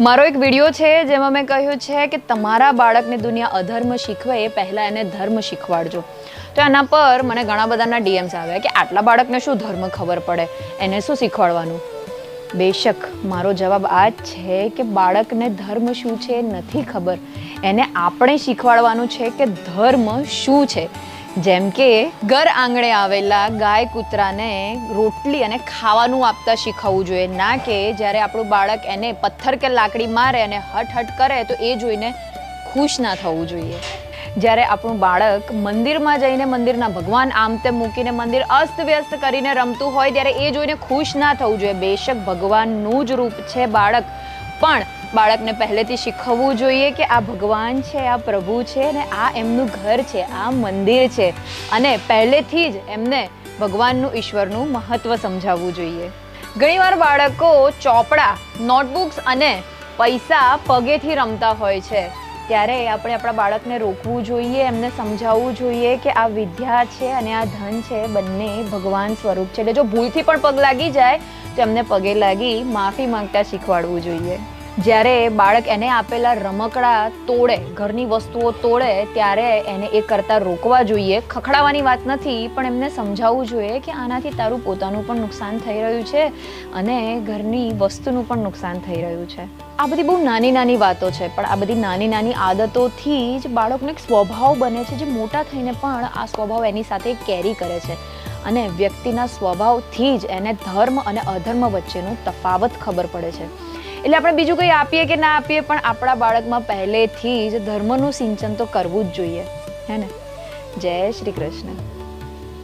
મારો એક વીડિયો છે જેમાં મેં કહ્યું છે કે તમારા બાળકને દુનિયા અધર્મ શીખવે એ પહેલાં એને ધર્મ શીખવાડજો. તો એના પર મને ઘણા બધાના ડીએમ્સ આવ્યા કે આટલા બાળકને શું ધર્મ ખબર પડે? એને શું શીખવાડવાનું? બેશક, મારો જવાબ આ જ છે કે બાળકને ધર્મ શું છે નથી ખબર. એને આપણે શીખવાડવાનું છે કે ધર્મ શું છે. જેમ કે ઘર આંગણે આવેલા ગાય કૂતરાને રોટલી અને ખાવાનું આપતા શીખવવું જોઈએ. ના કે જ્યારે આપણું બાળક એને પથ્થર કે લાકડી મારે અને હટ હટ કરે તો એ જોઈને ખુશ ના થવું જોઈએ. જ્યારે આપણું બાળક મંદિરમાં જઈને મંદિરના ભગવાન આમ તેમ મૂકીને મંદિર અસ્તવ્યસ્ત કરીને રમતું હોય ત્યારે એ જોઈને ખુશ ના થવું જોઈએ. બેશક ભગવાનનું જ રૂપ છે બાળક. પણ બાળકને પહેલેથી શીખવવું જોઈએ કે આ ભગવાન છે, આ પ્રભુ છે અને આ એમનું ઘર છે, આ મંદિર છે. અને પહેલેથી જ એમને ભગવાનનું, ઈશ્વરનું મહત્વ સમજાવવું જોઈએ. ઘણીવાર બાળકો ચોપડા, નોટબુક્સ અને પૈસા પગેથી રમતા હોય છે. ત્યારે આપણે આપણા બાળકને રોકવું જોઈએ, એમને સમજાવવું જોઈએ કે આ વિદ્યા છે અને આ ધન છે, બંને ભગવાન સ્વરૂપ છે. એટલે જો ભૂલથી પણ પગ લાગી જાય, તો એમને પગે લાગી માફી માંગતા શીખવાડવું જોઈએ. જ્યારે બાળક એને આપેલા રમકડા તોડે, ઘરની વસ્તુઓ તોડે, ત્યારે એને એ કરતાં રોકવા જોઈએ. ખખડાવવાની વાત નથી, પણ એમને સમજાવવું જોઈએ કે આનાથી તારું પોતાનું પણ નુકસાન થઈ રહ્યું છે અને ઘરની વસ્તુનું પણ નુકસાન થઈ રહ્યું છે. આ બધી બહુ નાની નાની વાતો છે, પણ આ બધી નાની નાની આદતોથી જ બાળકનો એક સ્વભાવ બને છે જે મોટા થઈને પણ આ સ્વભાવ એની સાથે કેરી કરે છે. અને વ્યક્તિના સ્વભાવથી જ એને ધર્મ અને અધર્મ વચ્ચેનો તફાવત ખબર પડે છે. એટલે આપણે બીજું કંઈ આપીએ કે ના આપીએ, પણ આપણા બાળકમાં પહેલેથી જ ધર્મનું સિંચન તો કરવું જ જોઈએ. હે ને? જય શ્રી કૃષ્ણ.